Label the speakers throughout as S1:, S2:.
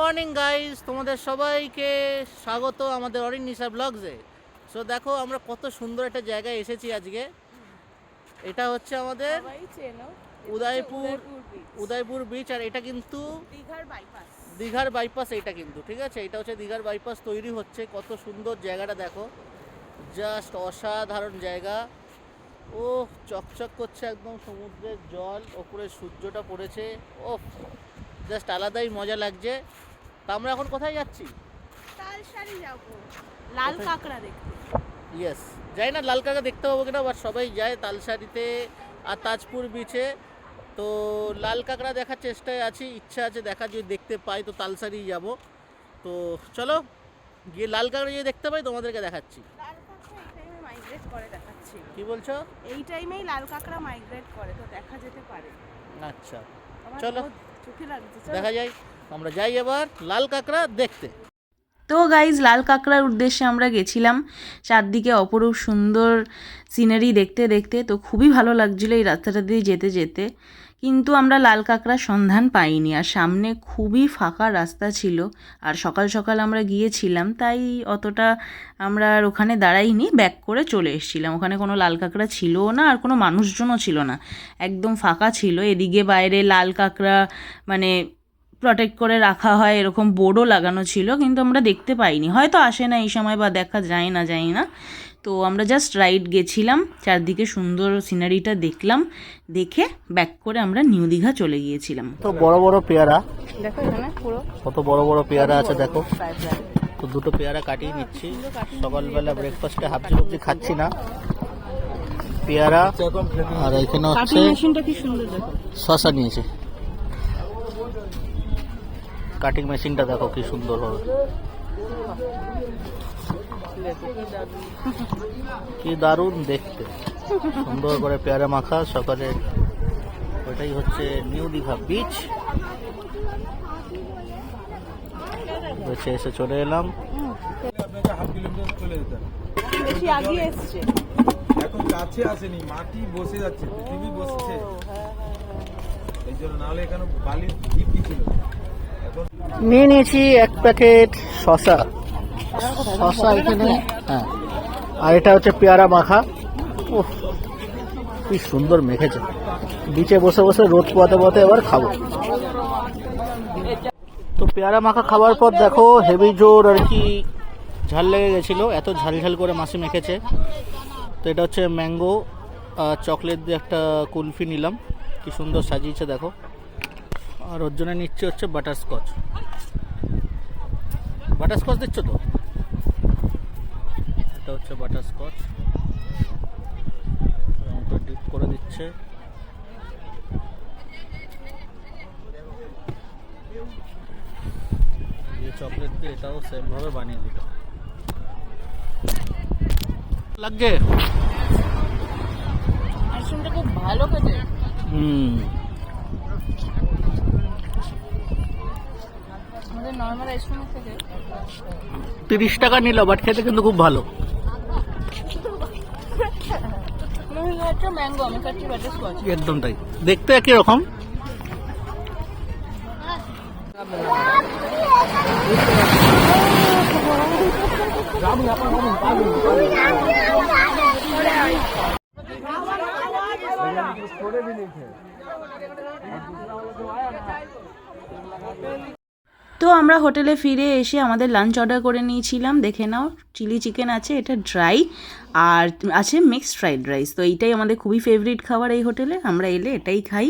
S1: Morning guys তোমাদের সবাইকে স্বাগত আমাদের অরিন নিশা ব্লগসে সো দেখো আমরা কত সুন্দর একটা জায়গায় এসেছি আজকে। এটা হচ্ছে আমাদের উদয়পুর উদয়পুর বিচ আর এটা কিন্তু
S2: দীঘার বাইপাস
S1: দীঘার বাইপাস এটা কিন্তু ঠিক আছে? এটা হচ্ছে দীঘার বাইপাস তৈরি হচ্ছে। কত সুন্দর জায়গাটা দেখো। জাস্ট অসাধারণ জায়গা। ও চকচক করছে একদম সমুদ্রের জল। ওপরে সূর্যটা পড়েছে। ও জাস্ট আলাদাই মজা লাগছে। তা আমরা এখন কোথায় যাচ্ছি?
S2: তালসারি যাব। লাল? কাঁকড়া দেখতে।
S1: ইয়েস যাই না লাল কাকা দেখতে পাবো কিনা? বাট সবাই যায় তালসারিতে আর তাজপুর বিচে তো লাল কাঁকড়া দেখার চেষ্টায় আছি ইচ্ছা আছে দেখা যদি দেখতে পাই তো তালসারি যাব। তো চলো গিয়ে লাল কাঁকড়া যদি দেখতে পাই তোমাদেরকে দেখাচ্ছি।
S2: লাল কাঁকড়া এই টাইমে মাইগ্রেট করে দেখাচ্ছি।
S1: কি বলছো?
S2: এই টাইমেই লাল কাঁকড়া মাইগ্রেট করে তো দেখা যেতে পারে।
S1: আচ্ছা। চলো। দেখা যায় আমরা যাই এবার লাল কাঁকড়া দেখতে।
S3: তো গাইজ লাল কাঁকড়ার উদ্দেশ্যে আমরা গেছিলাম চারদিকে অপরূপ সুন্দর সিনারি দেখতে দেখতে। তো খুবই ভালো লাগছিল এই রাস্তাটা দিয়ে যেতে যেতে। কিন্তু আমরা লাল কাঁকড়ার সন্ধান পাইনি আর সামনে খুবই ফাঁকা রাস্তা ছিল আর সকাল সকাল আমরা গিয়েছিলাম, তাই অতটা আমরা আর ওখানে দাঁড়াইনি ব্যাক করে চলে এসেছিলাম। ওখানে কোনো লাল কাঁকড়া ছিলও না আর কোনো মানুষজনও ছিল না। একদম ফাঁকা ছিল, এদিকে বাইরে লাল কাঁকড়া মানে প্রটেক্ট করে রাখা হয়, এরকম বোর্ডও লাগানো ছিল, কিন্তু আমরা দেখতে পাইনি। হয়তো আসে না এই সময় বা দেখা যায় না যায় না। তো আমরা জাস্ট রাইড গেছিলাম চারদিকে সুন্দর সিনারিটা দেখলাম দেখে ব্যাক করে আমরা নিউ দীঘা চলে গিয়েছিলাম।
S1: তো বড় বড় পেয়ারা?
S2: দেখো এখানে পুরো।
S1: কত বড় বড় পেয়ারা আছে দেখো। তো দুটো পেয়ারা কাটিয়ে নিচ্ছি। সকালবেলা ব্রেকফাস্টে হাবজি সবজি খাচ্ছি না। পেয়ারা আর এখানে হচ্ছে
S2: মেশিনটা কি সুন্দর দেখো।
S1: শশা নিয়েছে। কাটিং মেশিনটা দেখো কি সুন্দর হবে। কি দারুণ দেখতে। সুন্দর করে পেয়ারা মাখা সকালে ওটাই হচ্ছে নিউ দীঘা বিচ এসে চলে এলাম।
S4: এখন কাছে আসেনি মাটি বসে যাচ্ছে পৃথিবী বসছে। এই জন্য নাহলে এখানে বালির ছিল। এখন
S1: নিয়ে নিয়েছি এক প্যাকেট শশা এখানে হ্যাঁ। আর এটা হচ্ছে পেয়ারা মাখা। ওহ কি সুন্দর মেখেছে। বিচে বসে বসে রোদ পোয়াতে পোয়াতে এবার খাব। তো পেয়ারা মাখা খাওয়ার পর দেখো হেভি জোর আর কি ঝাল লেগে গেছিল। এত ঝাল ঝাল করে মাসি মেখেছে। তো এটা হচ্ছে ম্যাঙ্গো, আর চকলেট দিয়ে একটা কুলফি নিলাম। কি সুন্দর সাজিয়েছে দেখো। আর ওর জন্য নিচ্ছে হচ্ছে বাটারস্কচ। বাটারস্কচ দিচ্ছ তো? এটা হচ্ছে বাটারস্কচ ডিপ করে দিচ্ছে। দিয়ে চকলেট দিয়ে এটাও সেম ভাবে বানিয়ে দিল। লাগে
S2: আইসক্রিমটা খুব ভালো খেতে।
S1: হুম।
S2: আমাদের নর্মাল আইসক্রিমের থেকে
S1: তিরিশ টাকা নিল বাট খেতে কিন্তু খুব ভালো।
S2: ম্যাঙ্গো আমি খাচ্ছি বাটার
S1: একদম তাই। দেখতে একই রকম।
S3: তো আমরা হোটেলে ফিরে এসে আমাদের লাঞ্চ অর্ডার করে নিয়েছিলাম। দেখে নাও চিলি চিকেন আছে, এটা ড্রাই আর আছে মিক্সড ফ্রাইড রাইস তো এইটাই আমাদের খুবই ফেভারিট খাবার এই হোটেলে। আমরা এলে এটাই খাই।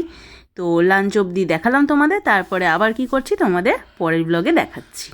S3: তো লাঞ্চ অবধি দেখালাম তোমাদের, তারপরে আবার কি করছি তোমাদের পরের ব্লগে দেখাচ্ছি।